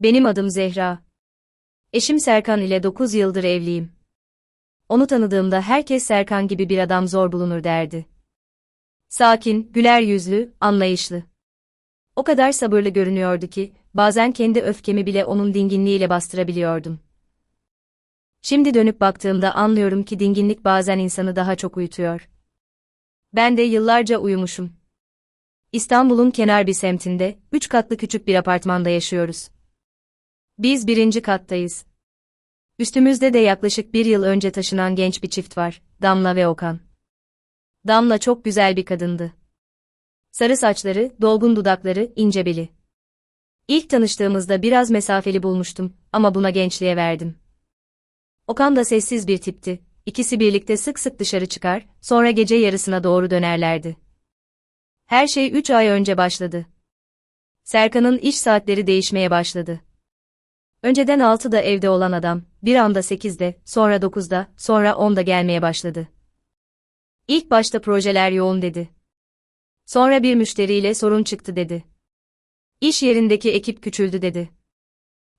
Benim adım Zehra. Eşim Serkan ile 9 yıldır evliyim. Onu tanıdığımda herkes Serkan gibi bir adam zor bulunur derdi. Sakin, güler yüzlü, anlayışlı. O kadar sabırlı görünüyordu ki, bazen kendi öfkemi bile onun dinginliğiyle bastırabiliyordum. Şimdi dönüp baktığımda anlıyorum ki dinginlik bazen insanı daha çok uyutuyor. Ben de yıllarca uyumuşum. İstanbul'un kenar bir semtinde, üç katlı küçük bir apartmanda yaşıyoruz. Biz birinci kattayız. Üstümüzde de yaklaşık bir yıl önce taşınan genç bir çift var, Damla ve Okan. Damla çok güzel bir kadındı. Sarı saçları, dolgun dudakları, ince beli. İlk tanıştığımızda biraz mesafeli bulmuştum ama buna gençliğe verdim. Okan da sessiz bir tipti. İkisi birlikte sık sık dışarı çıkar, sonra gece yarısına doğru dönerlerdi. Her şey üç ay önce başladı. Serkan'ın iş saatleri değişmeye başladı. Önceden 6'da evde olan adam, bir anda 8'de, sonra 9'da, sonra 10'da gelmeye başladı. İlk başta projeler yoğun dedi. Sonra bir müşteriyle sorun çıktı dedi. İş yerindeki ekip küçüldü dedi.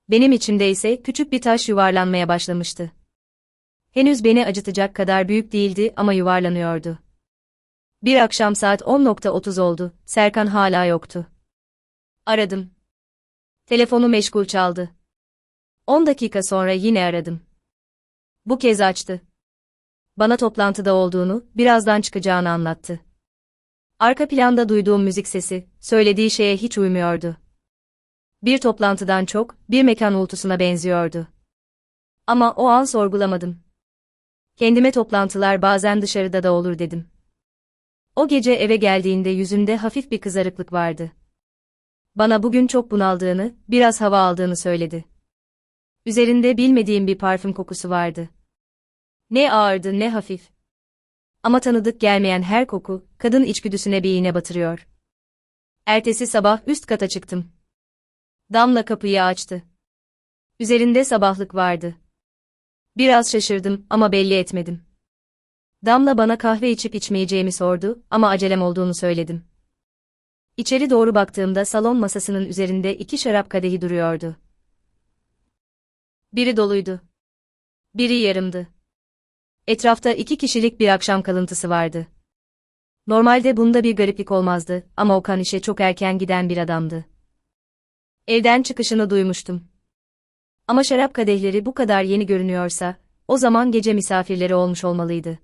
Benim içimde ise küçük bir taş yuvarlanmaya başlamıştı. Henüz beni acıtacak kadar büyük değildi ama yuvarlanıyordu. Bir akşam saat 10.30 oldu, Serkan hala yoktu. Aradım. Telefonu meşgul çaldı. 10 dakika sonra yine aradım. Bu kez açtı. Bana toplantıda olduğunu, birazdan çıkacağını anlattı. Arka planda duyduğum müzik sesi, söylediği şeye hiç uymuyordu. Bir toplantıdan çok, bir mekan uğultusuna benziyordu. Ama o an sorgulamadım. Kendime toplantılar bazen dışarıda da olur dedim. O gece eve geldiğinde yüzünde hafif bir kızarıklık vardı. Bana bugün çok bunaldığını, biraz hava aldığını söyledi. Üzerinde bilmediğim bir parfüm kokusu vardı. Ne ağırdı ne hafif. Ama tanıdık gelmeyen her koku, kadın içgüdüsüne bir iğne batırıyor. Ertesi sabah üst kata çıktım. Damla kapıyı açtı. Üzerinde sabahlık vardı. Biraz şaşırdım ama belli etmedim. Damla bana kahve içip içmeyeceğimi sordu ama acelem olduğunu söyledim. İçeri doğru baktığımda salon masasının üzerinde iki şarap kadehi duruyordu. Biri doluydu. Biri yarımdı. Etrafta iki kişilik bir akşam kalıntısı vardı. Normalde bunda bir gariplik olmazdı ama Okan işe çok erken giden bir adamdı. Evden çıkışını duymuştum. Ama şarap kadehleri bu kadar yeni görünüyorsa, o zaman gece misafirleri olmuş olmalıydı.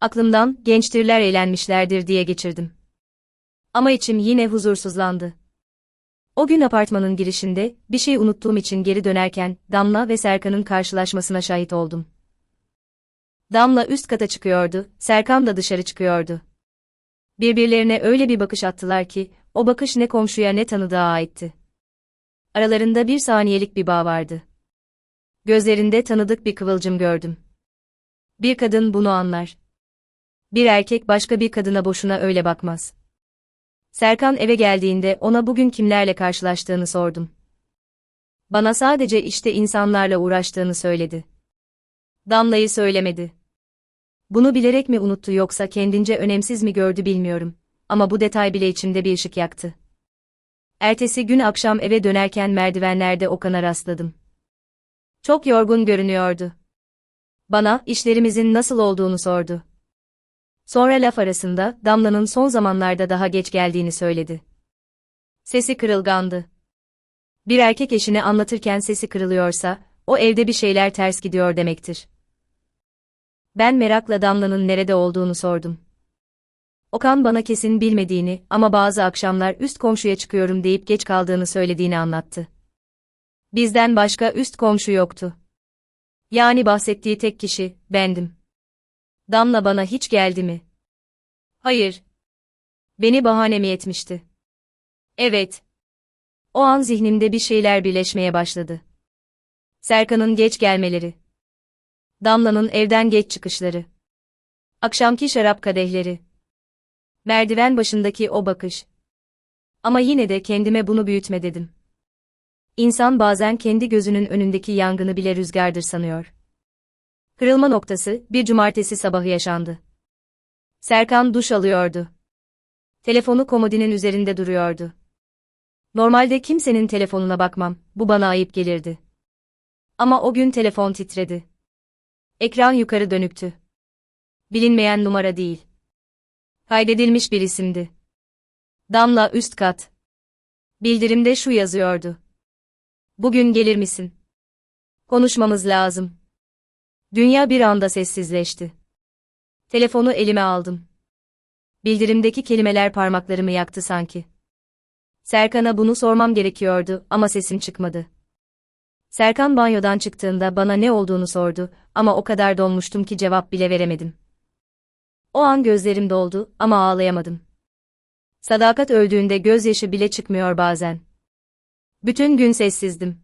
Aklımdan, gençtirler eğlenmişlerdir diye geçirdim. Ama içim yine huzursuzlandı. O gün apartmanın girişinde, bir şey unuttuğum için geri dönerken, Damla ve Serkan'ın karşılaşmasına şahit oldum. Damla üst kata çıkıyordu, Serkan da dışarı çıkıyordu. Birbirlerine öyle bir bakış attılar ki, o bakış ne komşuya ne tanıdığa aitti. Aralarında bir saniyelik bir bağ vardı. Gözlerinde tanıdık bir kıvılcım gördüm. Bir kadın bunu anlar. Bir erkek başka bir kadına boşuna öyle bakmaz. Serkan eve geldiğinde ona bugün kimlerle karşılaştığını sordum. Bana sadece işte insanlarla uğraştığını söyledi. Damla'yı söylemedi. Bunu bilerek mi unuttu yoksa kendince önemsiz mi gördü bilmiyorum. Ama bu detay bile içimde bir ışık yaktı. Ertesi gün akşam eve dönerken merdivenlerde Okan'a rastladım. Çok yorgun görünüyordu. Bana işlerimizin nasıl olduğunu sordu. Sonra laf arasında Damla'nın son zamanlarda daha geç geldiğini söyledi. Sesi kırılgandı. Bir erkek eşini anlatırken sesi kırılıyorsa, o evde bir şeyler ters gidiyor demektir. Ben merakla Damla'nın nerede olduğunu sordum. Okan bana kesin bilmediğini ama bazı akşamlar üst komşuya çıkıyorum deyip geç kaldığını söylediğini anlattı. Bizden başka üst komşu yoktu. Yani bahsettiği tek kişi, bendim. Damla bana hiç geldi mi? Hayır. Beni bahane mi etmişti? Evet. O an zihnimde bir şeyler birleşmeye başladı. Serkan'ın geç gelmeleri. Damla'nın evden geç çıkışları. Akşamki şarap kadehleri. Merdiven başındaki o bakış. Ama yine de kendime bunu büyütme dedim. İnsan bazen kendi gözünün önündeki yangını bile rüzgardır sanıyor. Kırılma noktası bir cumartesi sabahı yaşandı. Serkan duş alıyordu. Telefonu komodinin üzerinde duruyordu. Normalde kimsenin telefonuna bakmam, bu bana ayıp gelirdi. Ama o gün telefon titredi. Ekran yukarı dönüktü. Bilinmeyen numara değil. Kaydedilmiş bir isimdi. Damla üst kat. Bildirimde şu yazıyordu. Bugün gelir misin? Konuşmamız lazım. Dünya bir anda sessizleşti. Telefonu elime aldım. Bildirimdeki kelimeler parmaklarımı yaktı sanki. Serkan'a bunu sormam gerekiyordu ama sesim çıkmadı. Serkan banyodan çıktığında bana ne olduğunu sordu ama o kadar donmuştum ki cevap bile veremedim. O an gözlerim doldu ama ağlayamadım. Sadakat öldüğünde gözyaşı bile çıkmıyor bazen. Bütün gün sessizdim.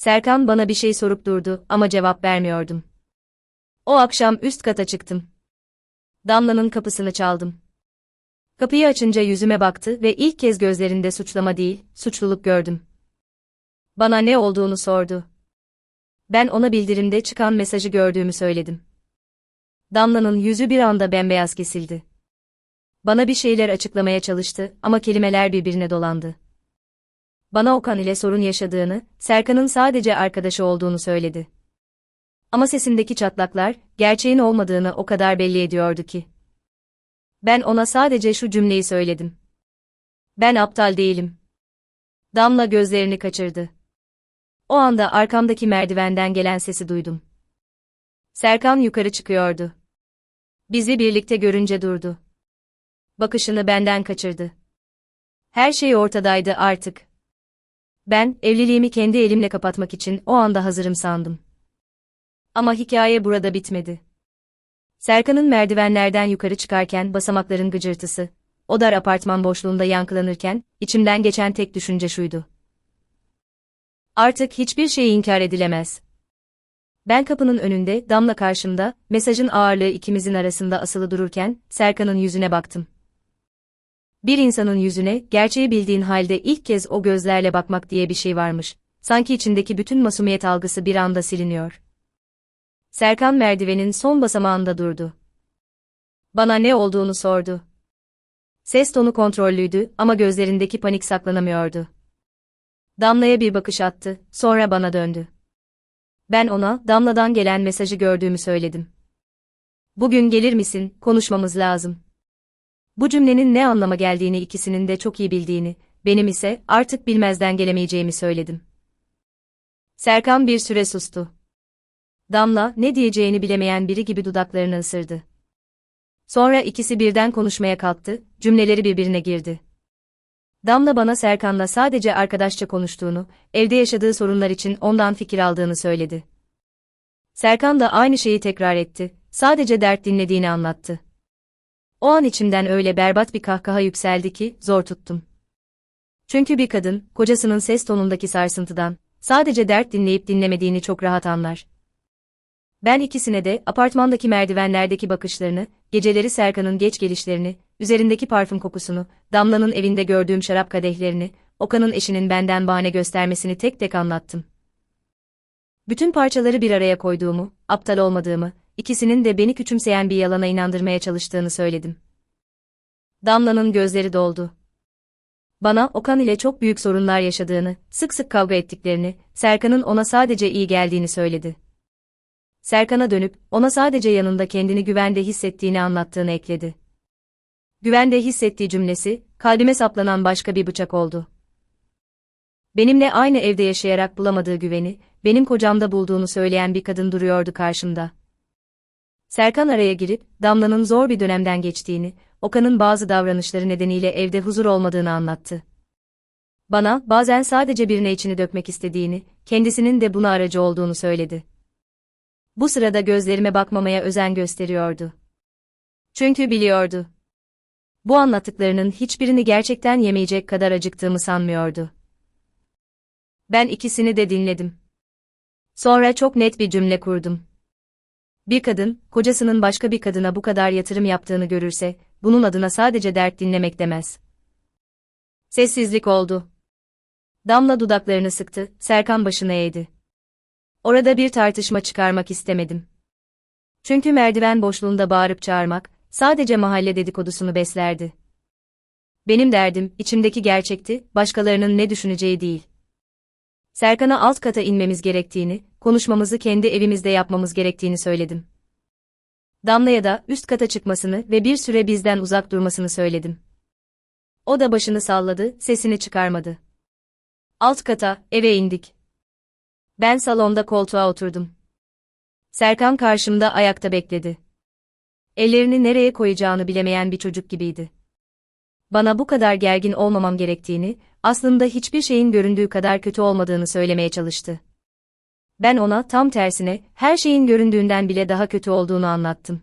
Serkan bana bir şey sorup durdu ama cevap vermiyordum. O akşam üst kata çıktım. Damla'nın kapısını çaldım. Kapıyı açınca yüzüme baktı ve ilk kez gözlerinde suçlama değil, suçluluk gördüm. Bana ne olduğunu sordu. Ben ona bildirimde çıkan mesajı gördüğümü söyledim. Damla'nın yüzü bir anda bembeyaz kesildi. Bana bir şeyler açıklamaya çalıştı ama kelimeler birbirine dolandı. Bana Okan ile sorun yaşadığını, Serkan'ın sadece arkadaşı olduğunu söyledi. Ama sesindeki çatlaklar, gerçeğin olmadığını o kadar belli ediyordu ki. Ben ona sadece şu cümleyi söyledim. Ben aptal değilim. Damla gözlerini kaçırdı. O anda arkamdaki merdivenden gelen sesi duydum. Serkan yukarı çıkıyordu. Bizi birlikte görünce durdu. Bakışını benden kaçırdı. Her şey ortadaydı artık. Ben, evliliğimi kendi elimle kapatmak için o anda hazırım sandım. Ama hikaye burada bitmedi. Serkan'ın merdivenlerden yukarı çıkarken basamakların gıcırtısı, o dar apartman boşluğunda yankılanırken, içimden geçen tek düşünce şuydu. Artık hiçbir şey inkar edilemez. Ben kapının önünde, damla karşımda, mesajın ağırlığı ikimizin arasında asılı dururken, Serkan'ın yüzüne baktım. Bir insanın yüzüne, gerçeği bildiğin halde ilk kez o gözlerle bakmak diye bir şey varmış. Sanki içindeki bütün masumiyet algısı bir anda siliniyor. Serkan merdivenin son basamağında durdu. Bana ne olduğunu sordu. Ses tonu kontrollüydü ama gözlerindeki panik saklanamıyordu. Damla'ya bir bakış attı, sonra bana döndü. Ben ona, Damla'dan gelen mesajı gördüğümü söyledim. Bugün gelir misin, konuşmamız lazım. Bu cümlenin ne anlama geldiğini ikisinin de çok iyi bildiğini, benim ise artık bilmezden gelemeyeceğimi söyledim. Serkan bir süre sustu. Damla, ne diyeceğini bilemeyen biri gibi dudaklarını ısırdı. Sonra ikisi birden konuşmaya kalktı, cümleleri birbirine girdi. Damla bana Serkan'la sadece arkadaşça konuştuğunu, evde yaşadığı sorunlar için ondan fikir aldığını söyledi. Serkan da aynı şeyi tekrar etti, sadece dert dinlediğini anlattı. O an içimden öyle berbat bir kahkaha yükseldi ki, zor tuttum. Çünkü bir kadın, kocasının ses tonundaki sarsıntıdan, sadece dert dinleyip dinlemediğini çok rahat anlar. Ben ikisine de apartmandaki merdivenlerdeki bakışlarını, geceleri Serkan'ın geç gelişlerini, üzerindeki parfüm kokusunu, Damla'nın evinde gördüğüm şarap kadehlerini, Okan'ın eşinin benden bahane göstermesini tek tek anlattım. Bütün parçaları bir araya koyduğumu, aptal olmadığımı, ikisinin de beni küçümseyen bir yalana inandırmaya çalıştığını söyledim. Damla'nın gözleri doldu. Bana Okan ile çok büyük sorunlar yaşadığını, sık sık kavga ettiklerini, Serkan'ın ona sadece iyi geldiğini söyledi. Serkan'a dönüp, ona sadece yanında kendini güvende hissettiğini anlattığını ekledi. Güvende hissettiği cümlesi, kalbime saplanan başka bir bıçak oldu. Benimle aynı evde yaşayarak bulamadığı güveni, benim kocamda bulduğunu söyleyen bir kadın duruyordu karşımda. Serkan araya girip, Damla'nın zor bir dönemden geçtiğini, Okan'ın bazı davranışları nedeniyle evde huzur olmadığını anlattı. Bana, bazen sadece birine içini dökmek istediğini, kendisinin de buna aracı olduğunu söyledi. Bu sırada gözlerime bakmamaya özen gösteriyordu. Çünkü biliyordu. Bu anlattıklarının hiçbirini gerçekten yemeyecek kadar acıktığımı sanmıyordu. Ben ikisini de dinledim. Sonra çok net bir cümle kurdum. Bir kadın, kocasının başka bir kadına bu kadar yatırım yaptığını görürse, bunun adına sadece dert dinlemek demez. Sessizlik oldu. Damla dudaklarını sıktı, Serkan başını eğdi. Orada bir tartışma çıkarmak istemedim. Çünkü merdiven boşluğunda bağırıp çağırmak, sadece mahalle dedikodusunu beslerdi. Benim derdim, içimdeki gerçekti, başkalarının ne düşüneceği değil. Serkan'a alt kata inmemiz gerektiğini, konuşmamızı kendi evimizde yapmamız gerektiğini söyledim. Damla'ya da üst kata çıkmasını ve bir süre bizden uzak durmasını söyledim. O da başını salladı, sesini çıkarmadı. Alt kata, eve indik. Ben salonda koltuğa oturdum. Serkan karşımda ayakta bekledi. Ellerini nereye koyacağını bilemeyen bir çocuk gibiydi. Bana bu kadar gergin olmamam gerektiğini, aslında hiçbir şeyin göründüğü kadar kötü olmadığını söylemeye çalıştı. Ben ona tam tersine, her şeyin göründüğünden bile daha kötü olduğunu anlattım.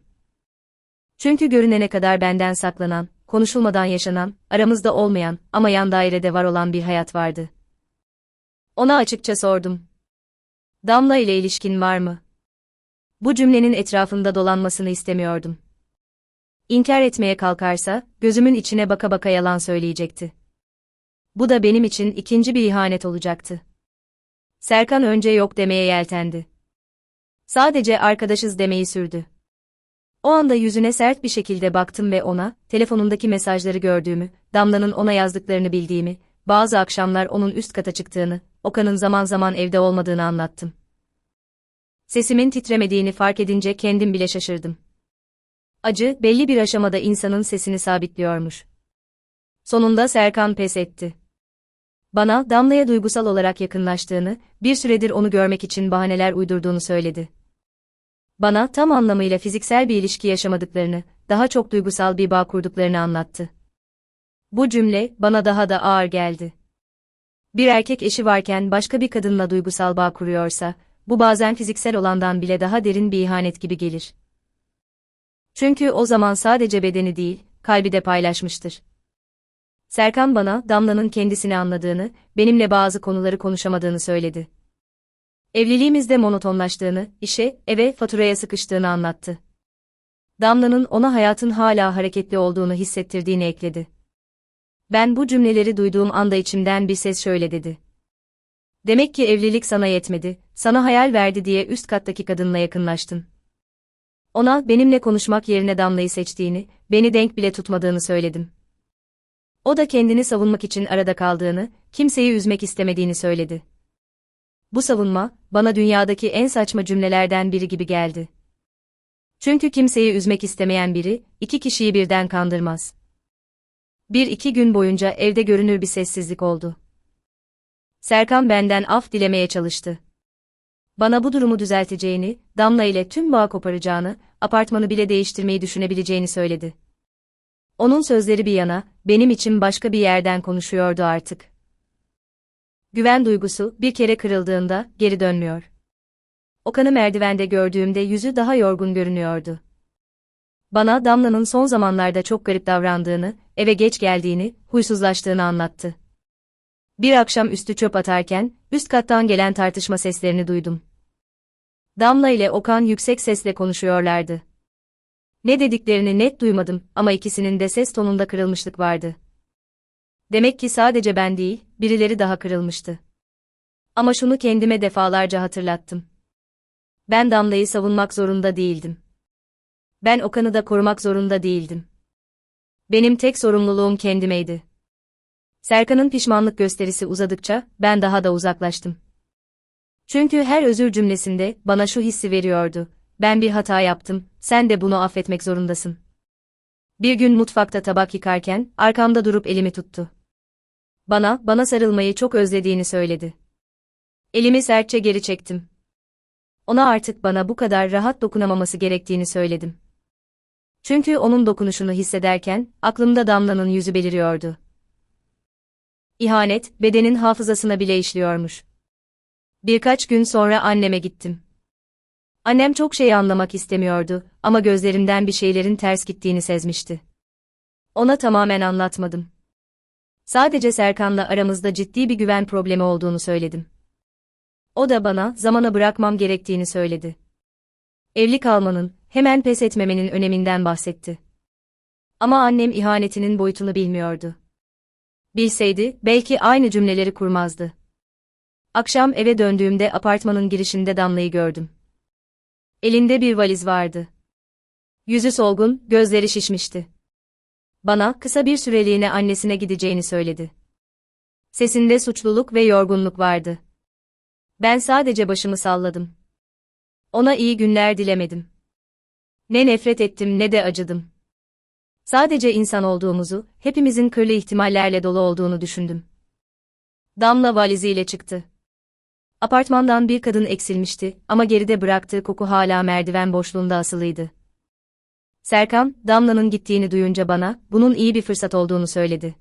Çünkü görünene kadar benden saklanan, konuşulmadan yaşanan, aramızda olmayan ama yan dairede var olan bir hayat vardı. Ona açıkça sordum. Damla ile ilişkin var mı? Bu cümlenin etrafında dolanmasını istemiyordum. İnkar etmeye kalkarsa, gözümün içine baka baka yalan söyleyecekti. Bu da benim için ikinci bir ihanet olacaktı. Serkan önce yok demeye yeltendi. Sadece arkadaşız demeyi sürdü. O anda yüzüne sert bir şekilde baktım ve ona, telefonundaki mesajları gördüğümü, Damla'nın ona yazdıklarını bildiğimi, bazı akşamlar onun üst kata çıktığını, Okan'ın zaman zaman evde olmadığını anlattım. Sesimin titremediğini fark edince kendim bile şaşırdım. Acı, belli bir aşamada insanın sesini sabitliyormuş. Sonunda Serkan pes etti. Bana, Damla'ya duygusal olarak yakınlaştığını, bir süredir onu görmek için bahaneler uydurduğunu söyledi. Bana, tam anlamıyla fiziksel bir ilişki yaşamadıklarını, daha çok duygusal bir bağ kurduklarını anlattı. Bu cümle, bana daha da ağır geldi. Bir erkek eşi varken başka bir kadınla duygusal bağ kuruyorsa, bu bazen fiziksel olandan bile daha derin bir ihanet gibi gelir. Çünkü o zaman sadece bedeni değil, kalbi de paylaşmıştır. Serkan bana, Damla'nın kendisini anladığını, benimle bazı konuları konuşamadığını söyledi. Evliliğimizde monotonlaştığını, işe, eve, faturaya sıkıştığını anlattı. Damla'nın ona hayatın hala hareketli olduğunu hissettirdiğini ekledi. Ben bu cümleleri duyduğum anda içimden bir ses şöyle dedi. Demek ki evlilik sana yetmedi, sana hayal verdi diye üst kattaki kadınla yakınlaştın. Ona benimle konuşmak yerine Damla'yı seçtiğini, beni denk bile tutmadığını söyledim. O da kendini savunmak için arada kaldığını, kimseyi üzmek istemediğini söyledi. Bu savunma, bana dünyadaki en saçma cümlelerden biri gibi geldi. Çünkü kimseyi üzmek istemeyen biri, iki kişiyi birden kandırmaz. Bir iki gün boyunca evde görünür bir sessizlik oldu. Serkan benden af dilemeye çalıştı. Bana bu durumu düzelteceğini, Damla ile tüm bağ koparacağını, apartmanı bile değiştirmeyi düşünebileceğini söyledi. Onun sözleri bir yana, benim için başka bir yerden konuşuyordu artık. Güven duygusu bir kere kırıldığında geri dönmüyor. Okan'ı merdivende gördüğümde yüzü daha yorgun görünüyordu. Bana Damla'nın son zamanlarda çok garip davrandığını, eve geç geldiğini, huysuzlaştığını anlattı. Bir akşam üstü çöp atarken, üst kattan gelen tartışma seslerini duydum. Damla ile Okan yüksek sesle konuşuyorlardı. Ne dediklerini net duymadım ama ikisinin de ses tonunda kırılmışlık vardı. Demek ki sadece ben değil, birileri daha kırılmıştı. Ama şunu kendime defalarca hatırlattım. Ben Damla'yı savunmak zorunda değildim. Ben Okan'ı da korumak zorunda değildim. Benim tek sorumluluğum kendimeydi. Serkan'ın pişmanlık gösterisi uzadıkça ben daha da uzaklaştım. Çünkü her özür cümlesinde bana şu hissi veriyordu. Ben bir hata yaptım, sen de bunu affetmek zorundasın. Bir gün mutfakta tabak yıkarken arkamda durup elimi tuttu. Bana, bana sarılmayı çok özlediğini söyledi. Elimi sertçe geri çektim. Ona artık bana bu kadar rahat dokunamaması gerektiğini söyledim. Çünkü onun dokunuşunu hissederken aklımda Damla'nın yüzü beliriyordu. İhanet, bedenin hafızasına bile işliyormuş. Birkaç gün sonra anneme gittim. Annem çok şey anlamak istemiyordu ama gözlerimden bir şeylerin ters gittiğini sezmişti. Ona tamamen anlatmadım. Sadece Serkan'la aramızda ciddi bir güven problemi olduğunu söyledim. O da bana zamana bırakmam gerektiğini söyledi. Evli kalmanın, hemen pes etmemenin öneminden bahsetti. Ama annem ihanetinin boyutunu bilmiyordu. Bilseydi, belki aynı cümleleri kurmazdı. Akşam eve döndüğümde apartmanın girişinde Damla'yı gördüm. Elinde bir valiz vardı. Yüzü solgun, gözleri şişmişti. Bana kısa bir süreliğine annesine gideceğini söyledi. Sesinde suçluluk ve yorgunluk vardı. Ben sadece başımı salladım. Ona iyi günler dilemedim. Ne nefret ettim ne de acıdım. Sadece insan olduğumuzu, hepimizin kırlı ihtimallerle dolu olduğunu düşündüm. Damla valiziyle çıktı. Apartmandan bir kadın eksilmişti ama geride bıraktığı koku hala merdiven boşluğunda asılıydı. Serkan, Damla'nın gittiğini duyunca bana, bunun iyi bir fırsat olduğunu söyledi.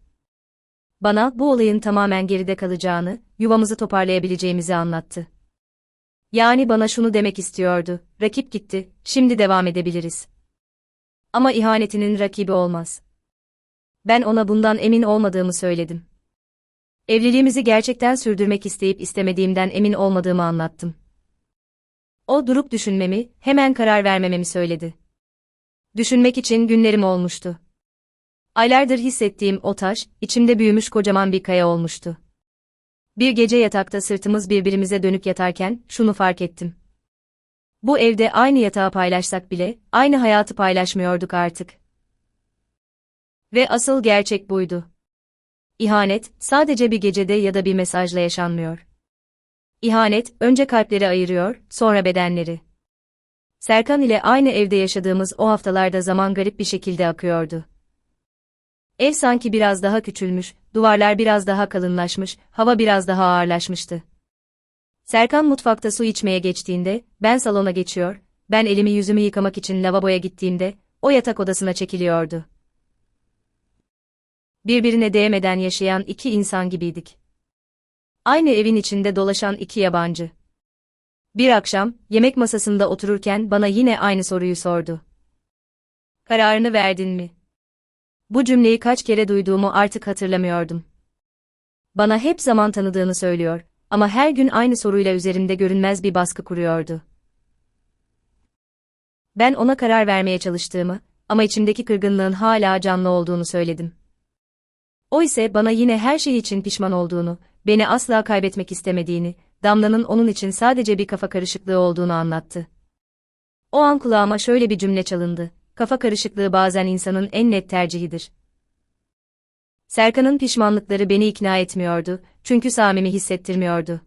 Bana, bu olayın tamamen geride kalacağını, yuvamızı toparlayabileceğimizi anlattı. Yani bana şunu demek istiyordu, rakip gitti, şimdi devam edebiliriz. Ama ihanetinin rakibi olmaz. Ben ona bundan emin olmadığımı söyledim. Evliliğimizi gerçekten sürdürmek isteyip istemediğimden emin olmadığımı anlattım. O durup düşünmemi, hemen karar vermememi söyledi. Düşünmek için günlerim olmuştu. Aylardır hissettiğim o taş, içimde büyümüş kocaman bir kaya olmuştu. Bir gece yatakta sırtımız birbirimize dönük yatarken, şunu fark ettim. Bu evde aynı yatağı paylaşsak bile, aynı hayatı paylaşmıyorduk artık. Ve asıl gerçek buydu. İhanet, sadece bir gecede ya da bir mesajla yaşanmıyor. İhanet, önce kalpleri ayırıyor, sonra bedenleri. Serkan ile aynı evde yaşadığımız o haftalarda zaman garip bir şekilde akıyordu. Ev sanki biraz daha küçülmüş, duvarlar biraz daha kalınlaşmış, hava biraz daha ağırlaşmıştı. Serkan mutfakta su içmeye geçtiğinde, ben salona geçiyor, ben elimi yüzümü yıkamak için lavaboya gittiğimde, o yatak odasına çekiliyordu. Birbirine değmeden yaşayan iki insan gibiydik. Aynı evin içinde dolaşan iki yabancı. Bir akşam, yemek masasında otururken bana yine aynı soruyu sordu. Kararını verdin mi? Bu cümleyi kaç kere duyduğumu artık hatırlamıyordum. Bana hep zaman tanıdığını söylüyor ama her gün aynı soruyla üzerimde görünmez bir baskı kuruyordu. Ben ona karar vermeye çalıştığımı ama içimdeki kırgınlığın hala canlı olduğunu söyledim. O ise bana yine her şey için pişman olduğunu, beni asla kaybetmek istemediğini, Damla'nın onun için sadece bir kafa karışıklığı olduğunu anlattı. O an kulağıma şöyle bir cümle çalındı. Kafa karışıklığı bazen insanın en net tercihidir. Serkan'ın pişmanlıkları beni ikna etmiyordu, çünkü Samim'i hissettirmiyordu.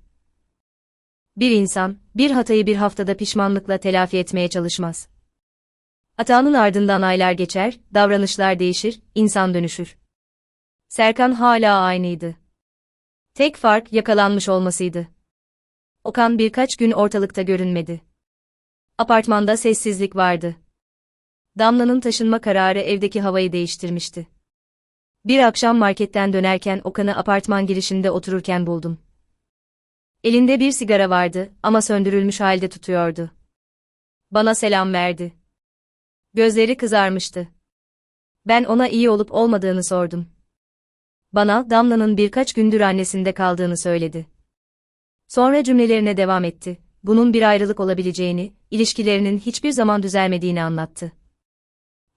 Bir insan, bir hatayı bir haftada pişmanlıkla telafi etmeye çalışmaz. Hatanın ardından aylar geçer, davranışlar değişir, insan dönüşür. Serkan hala aynıydı. Tek fark yakalanmış olmasıydı. Okan birkaç gün ortalıkta görünmedi. Apartmanda sessizlik vardı. Damla'nın taşınma kararı evdeki havayı değiştirmişti. Bir akşam marketten dönerken Okan'ı apartman girişinde otururken buldum. Elinde bir sigara vardı ama söndürülmüş halde tutuyordu. Bana selam verdi. Gözleri kızarmıştı. Ben ona iyi olup olmadığını sordum. Bana Damla'nın birkaç gündür annesinde kaldığını söyledi. Sonra cümlelerine devam etti. Bunun bir ayrılık olabileceğini, ilişkilerinin hiçbir zaman düzelmediğini anlattı.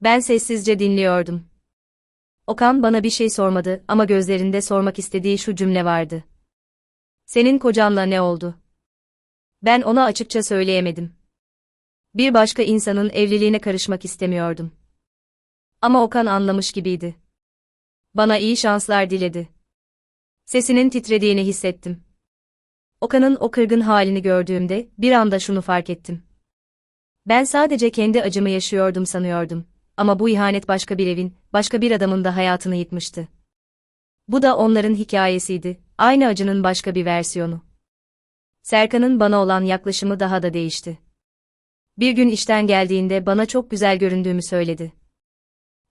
Ben sessizce dinliyordum. Okan bana bir şey sormadı ama gözlerinde sormak istediği şu cümle vardı. Senin kocanla ne oldu? Ben ona açıkça söyleyemedim. Bir başka insanın evliliğine karışmak istemiyordum. Ama Okan anlamış gibiydi. Bana iyi şanslar diledi. Sesinin titrediğini hissettim. Okan'ın o kırgın halini gördüğümde bir anda şunu fark ettim. Ben sadece kendi acımı yaşıyordum sanıyordum. Ama bu ihanet başka bir evin, başka bir adamın da hayatını yıkmıştı. Bu da onların hikayesiydi, aynı acının başka bir versiyonu. Serkan'ın bana olan yaklaşımı daha da değişti. Bir gün işten geldiğinde bana çok güzel göründüğümü söyledi.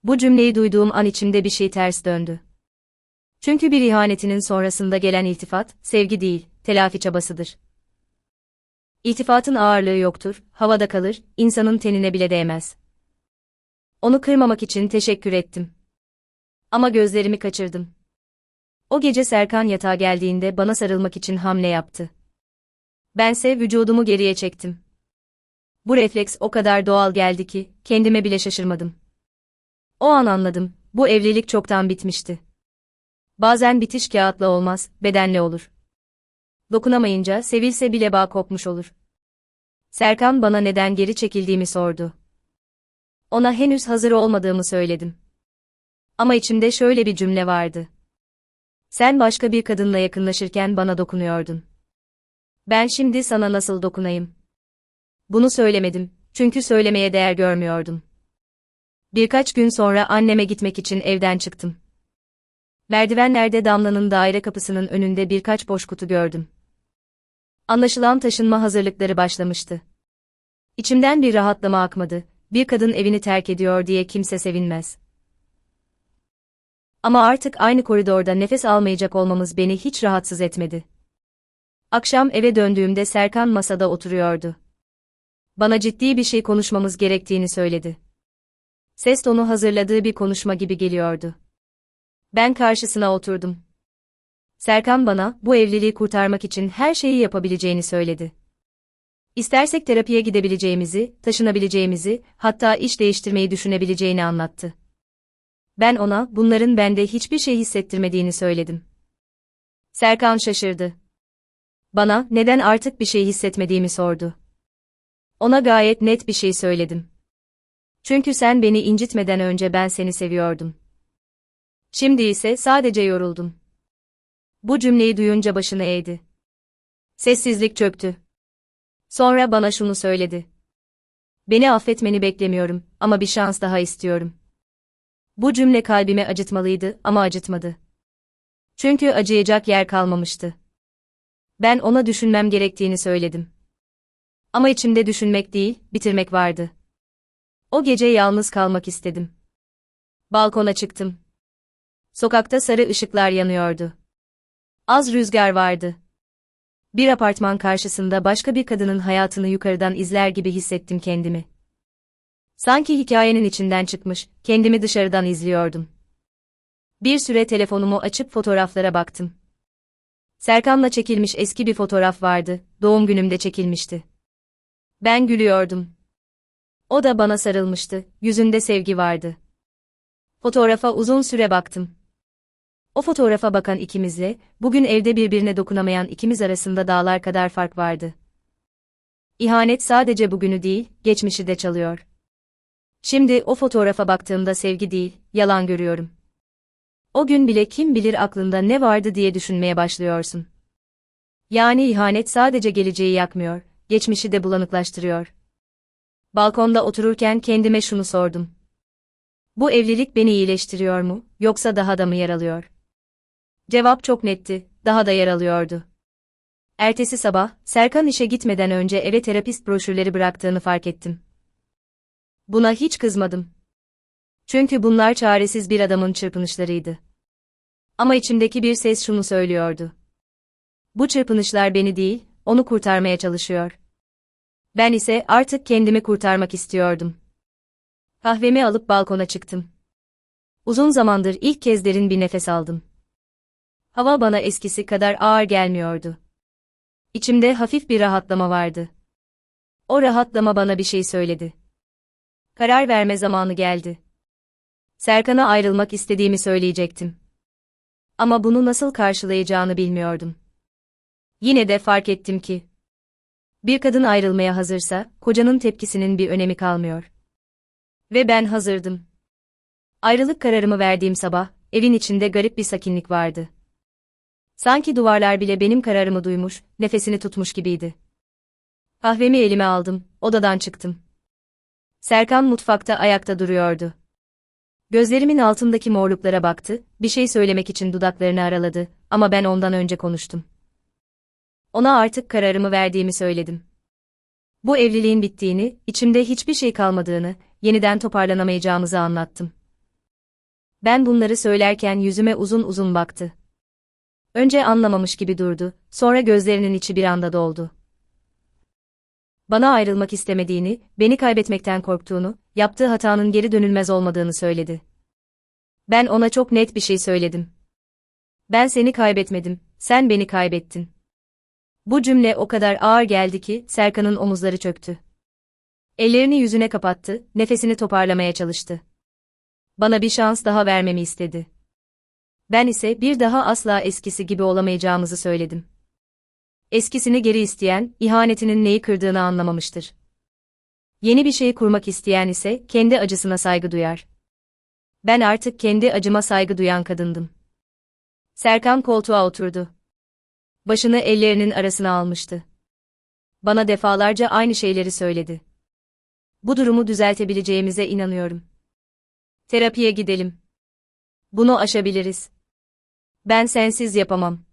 Bu cümleyi duyduğum an içimde bir şey ters döndü. Çünkü bir ihanetinin sonrasında gelen iltifat, sevgi değil, telafi çabasıdır. İltifatın ağırlığı yoktur, havada kalır, insanın tenine bile değmez. Onu kırmamak için teşekkür ettim. Ama gözlerimi kaçırdım. O gece Serkan yatağa geldiğinde bana sarılmak için hamle yaptı. Bense vücudumu geriye çektim. Bu refleks o kadar doğal geldi ki, kendime bile şaşırmadım. O an anladım, bu evlilik çoktan bitmişti. Bazen bitiş kağıtla olmaz, bedenle olur. Dokunamayınca sevilse bile bağ kopmuş olur. Serkan bana neden geri çekildiğimi sordu. Ona henüz hazır olmadığımı söyledim. Ama içimde şöyle bir cümle vardı. Sen başka bir kadınla yakınlaşırken bana dokunuyordun. Ben şimdi sana nasıl dokunayım? Bunu söylemedim, çünkü söylemeye değer görmüyordum. Birkaç gün sonra anneme gitmek için evden çıktım. Merdivenlerde Damla'nın daire kapısının önünde birkaç boş kutu gördüm. Anlaşılan taşınma hazırlıkları başlamıştı. İçimden bir rahatlama akmadı, bir kadın evini terk ediyor diye kimse sevinmez. Ama artık aynı koridorda nefes almayacak olmamız beni hiç rahatsız etmedi. Akşam eve döndüğümde Serkan masada oturuyordu. Bana ciddi bir şey konuşmamız gerektiğini söyledi. Ses tonu hazırladığı bir konuşma gibi geliyordu. Ben karşısına oturdum. Serkan bana bu evliliği kurtarmak için her şeyi yapabileceğini söyledi. İstersek terapiye gidebileceğimizi, taşınabileceğimizi, hatta iş değiştirmeyi düşünebileceğini anlattı. Ben ona bunların bende hiçbir şey hissettirmediğini söyledim. Serkan şaşırdı. Bana neden artık bir şey hissetmediğimi sordu. Ona gayet net bir şey söyledim. Çünkü sen beni incitmeden önce ben seni seviyordum. Şimdi ise sadece yoruldum. Bu cümleyi duyunca başını eğdi. Sessizlik çöktü. Sonra bana şunu söyledi. Beni affetmeni beklemiyorum ama bir şans daha istiyorum. Bu cümle kalbime acıtmalıydı ama acıtmadı. Çünkü acıyacak yer kalmamıştı. Ben ona düşünmem gerektiğini söyledim. Ama içimde düşünmek değil, bitirmek vardı. O gece yalnız kalmak istedim. Balkona çıktım. Sokakta sarı ışıklar yanıyordu. Az rüzgar vardı. Bir apartman karşısında başka bir kadının hayatını yukarıdan izler gibi hissettim kendimi. Sanki hikayenin içinden çıkmış, kendimi dışarıdan izliyordum. Bir süre telefonumu açıp fotoğraflara baktım. Serkan'la çekilmiş eski bir fotoğraf vardı, doğum günümde çekilmişti. Ben gülüyordum. O da bana sarılmıştı, yüzünde sevgi vardı. Fotoğrafa uzun süre baktım. O fotoğrafa bakan ikimizle, bugün evde birbirine dokunamayan ikimiz arasında dağlar kadar fark vardı. İhanet sadece bugünü değil, geçmişi de çalıyor. Şimdi o fotoğrafa baktığımda sevgi değil, yalan görüyorum. O gün bile kim bilir aklında ne vardı diye düşünmeye başlıyorsun. Yani ihanet sadece geleceği yakmıyor, geçmişi de bulanıklaştırıyor. Balkonda otururken kendime şunu sordum. Bu evlilik beni iyileştiriyor mu, yoksa daha da mı yaralıyor? Cevap çok netti, daha da yaralıyordu. Ertesi sabah, Serkan işe gitmeden önce eve terapist broşürleri bıraktığını fark ettim. Buna hiç kızmadım. Çünkü bunlar çaresiz bir adamın çırpınışlarıydı. Ama içimdeki bir ses şunu söylüyordu. Bu çırpınışlar beni değil, onu kurtarmaya çalışıyor. Ben ise artık kendimi kurtarmak istiyordum. Kahvemi alıp balkona çıktım. Uzun zamandır ilk kez derin bir nefes aldım. Hava bana eskisi kadar ağır gelmiyordu. İçimde hafif bir rahatlama vardı. O rahatlama bana bir şey söyledi. Karar verme zamanı geldi. Serkan'a ayrılmak istediğimi söyleyecektim. Ama bunu nasıl karşılayacağını bilmiyordum. Yine de fark ettim ki bir kadın ayrılmaya hazırsa kocanın tepkisinin bir önemi kalmıyor. Ve ben hazırdım. Ayrılık kararımı verdiğim sabah evin içinde garip bir sakinlik vardı. Sanki duvarlar bile benim kararımı duymuş, nefesini tutmuş gibiydi. Kahvemi elime aldım, odadan çıktım. Serkan mutfakta ayakta duruyordu. Gözlerimin altındaki morluklara baktı, bir şey söylemek için dudaklarını araladı ama ben ondan önce konuştum. Ona artık kararımı verdiğimi söyledim. Bu evliliğin bittiğini, içimde hiçbir şey kalmadığını, yeniden toparlanamayacağımızı anlattım. Ben bunları söylerken yüzüme uzun uzun baktı. Önce anlamamış gibi durdu, sonra gözlerinin içi bir anda doldu. Bana ayrılmak istemediğini, beni kaybetmekten korktuğunu, yaptığı hatanın geri dönülmez olmadığını söyledi. Ben ona çok net bir şey söyledim. Ben seni kaybetmedim, sen beni kaybettin. Bu cümle o kadar ağır geldi ki Serkan'ın omuzları çöktü. Ellerini yüzüne kapattı, nefesini toparlamaya çalıştı. Bana bir şans daha vermemi istedi. Ben ise bir daha asla eskisi gibi olamayacağımızı söyledim. Eskisini geri isteyen, ihanetinin neyi kırdığını anlamamıştır. Yeni bir şey kurmak isteyen ise kendi acısına saygı duyar. Ben artık kendi acıma saygı duyan kadındım. Serkan koltuğa oturdu. Başını ellerinin arasına almıştı. Bana defalarca aynı şeyleri söyledi. Bu durumu düzeltebileceğimize inanıyorum. Terapiye gidelim. Bunu aşabiliriz. Ben sensiz yapamam.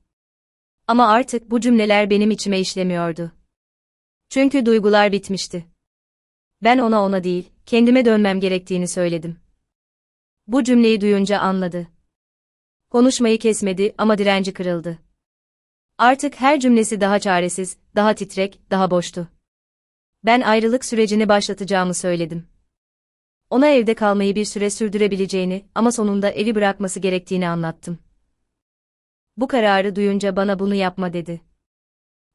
Ama artık bu cümleler benim içime işlemiyordu. Çünkü duygular bitmişti. Ben ona ona değil, kendime dönmem gerektiğini söyledim. Bu cümleyi duyunca anladı. Konuşmayı kesmedi ama direnci kırıldı. Artık her cümlesi daha çaresiz, daha titrek, daha boştu. Ben ayrılık sürecini başlatacağımı söyledim. Ona evde kalmayı bir süre sürdürebileceğini ama sonunda evi bırakması gerektiğini anlattım. Bu kararı duyunca bana bunu yapma dedi.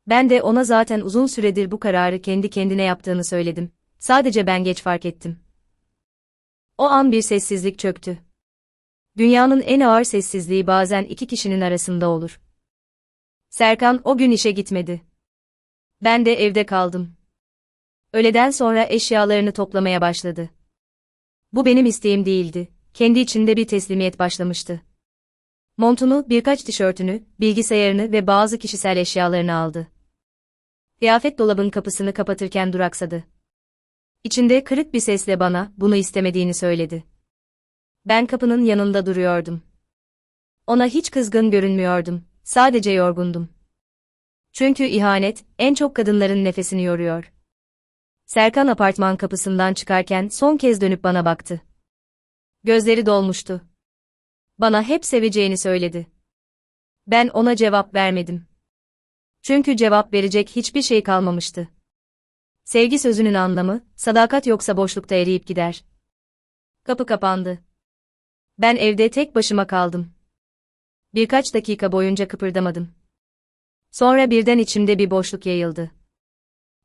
Ben de ona zaten uzun süredir bu kararı kendi kendine yaptığını söyledim. Sadece ben geç fark ettim. O an bir sessizlik çöktü. Dünyanın en ağır sessizliği bazen iki kişinin arasında olur. Serkan o gün işe gitmedi. Ben de evde kaldım. Öğleden sonra eşyalarını toplamaya başladı. Bu benim isteğim değildi. Kendi içinde bir teslimiyet başlamıştı. Montunu, birkaç tişörtünü, bilgisayarını ve bazı kişisel eşyalarını aldı. Kıyafet dolabın kapısını kapatırken duraksadı. İçinde kırık bir sesle bana bunu istemediğini söyledi. Ben kapının yanında duruyordum. Ona hiç kızgın görünmüyordum, sadece yorgundum. Çünkü ihanet en çok kadınların nefesini yoruyor. Serkan apartman kapısından çıkarken son kez dönüp bana baktı. Gözleri dolmuştu. Bana hep seveceğini söyledi. Ben ona cevap vermedim. Çünkü cevap verecek hiçbir şey kalmamıştı. Sevgi sözünün anlamı, sadakat yoksa boşlukta eriyip gider. Kapı kapandı. Ben evde tek başıma kaldım. Birkaç dakika boyunca kıpırdamadım. Sonra birden içimde bir boşluk yayıldı.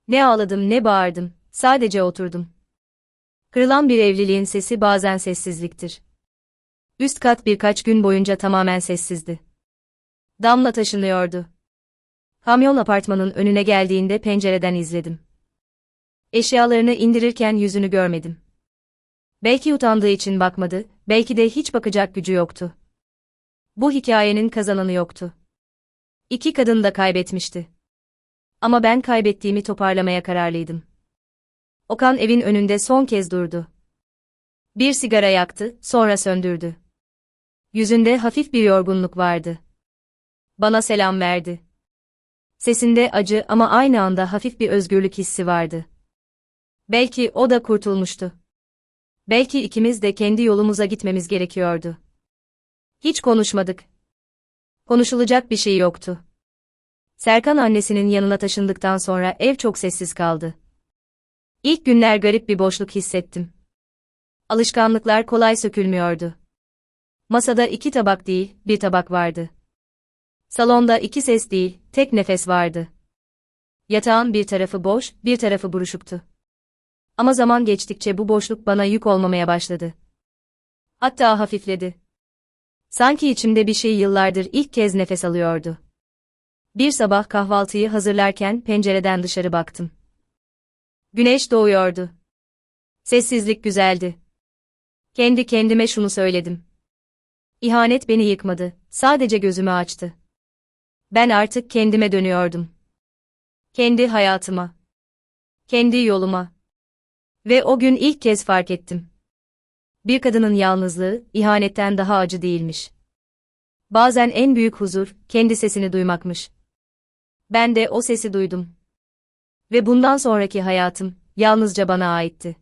Ne ağladım ne bağırdım, sadece oturdum. Kırılan bir evliliğin sesi bazen sessizliktir. Üst kat birkaç gün boyunca tamamen sessizdi. Damla taşınıyordu. Kamyon apartmanın önüne geldiğinde pencereden izledim. Eşyalarını indirirken yüzünü görmedim. Belki utandığı için bakmadı, belki de hiç bakacak gücü yoktu. Bu hikayenin kazananı yoktu. İki kadın da kaybetmişti. Ama ben kaybettiğimi toparlamaya kararlıydım. Okan evin önünde son kez durdu. Bir sigara yaktı, sonra söndürdü. Yüzünde hafif bir yorgunluk vardı. Bana selam verdi. Sesinde acı ama aynı anda hafif bir özgürlük hissi vardı. Belki o da kurtulmuştu. Belki ikimiz de kendi yolumuza gitmemiz gerekiyordu. Hiç konuşmadık. Konuşulacak bir şey yoktu. Serkan annesinin yanına taşındıktan sonra ev çok sessiz kaldı. İlk günler garip bir boşluk hissettim. Alışkanlıklar kolay sökülmüyordu. Masada iki tabak değil, bir tabak vardı. Salonda iki ses değil, tek nefes vardı. Yatağın bir tarafı boş, bir tarafı buruşuktu. Ama zaman geçtikçe bu boşluk bana yük olmamaya başladı. Hatta hafifledi. Sanki içimde bir şey yıllardır ilk kez nefes alıyordu. Bir sabah kahvaltıyı hazırlarken pencereden dışarı baktım. Güneş doğuyordu. Sessizlik güzeldi. Kendi kendime şunu söyledim. İhanet beni yıkmadı, sadece gözümü açtı. Ben artık kendime dönüyordum. Kendi hayatıma. Kendi yoluma. Ve o gün ilk kez fark ettim. Bir kadının yalnızlığı, ihanetten daha acı değilmiş. Bazen en büyük huzur, kendi sesini duymakmış. Ben de o sesi duydum. Ve bundan sonraki hayatım, yalnızca bana aitti.